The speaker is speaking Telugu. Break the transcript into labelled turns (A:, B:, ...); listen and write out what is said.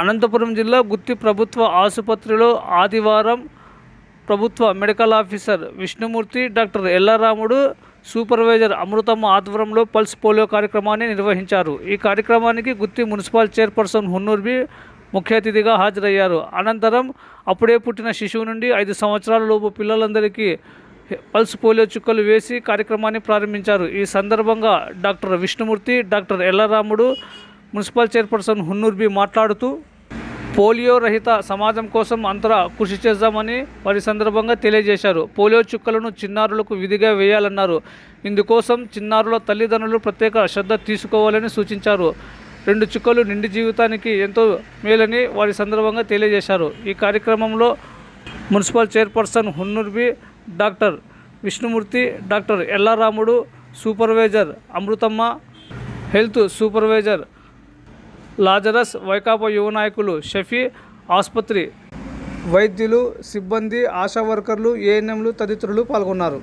A: అనంతపురం జిల్లా గుత్తి ప్రభుత్వ ఆసుపత్రిలో ఆదివారం ప్రభుత్వ medical officer Vishnumurthy doctor Ellaramudu supervisor Amruthamma ఆధ్వర్యంలో పల్స్ పోలియో కార్యక్రమాన్ని నిర్వహించారు. ఈ కార్యక్రమానికి గుత్తి మున్సిపల్ చైర్పర్సన్ హున్నూర్బి ముఖ్య అతిథిగా హాజరయ్యారు. అనంతరం అప్పుడే పుట్టిన శిశువు నుండి ఐదు సంవత్సరాల లోపు పిల్లలందరికీ పల్స్ పోలియో చుక్కలు వేసి కార్యక్రమాన్ని ప్రారంభించారు. ఈ సందర్భంగా doctor Vishnumurthy doctor Ellaramudu municipal chairperson Hunnurbi మాట్లాడుతూ పోలియో రహిత సమాజం కోసం అంతరా కృషి చేద్దామని వారి సందర్భంగా తెలియజేశారు. పోలియో చుక్కలను చిన్నారులకు విధిగా వేయాలన్నారు. ఇందుకోసం చిన్నారుల తల్లిదండ్రులు ప్రత్యేక శ్రద్ధ తీసుకోవాలని సూచించారు. రెండు చుక్కలు నిండి జీవితానికి ఎంతో మేలని వారి సందర్భంగా తెలియజేశారు. ఈ కార్యక్రమంలో municipal chairperson Hunnurbi doctor Vishnumurthy doctor Ellaramudu supervisor Amruthamma health supervisor Lazarus Vaikapa యువ నాయకులు షఫీ ఆసుపత్రి వైద్యులు సిబ్బంది ఆశా వర్కర్లు ఏఎన్ఎంలు తదితరులు పాల్గొన్నారు.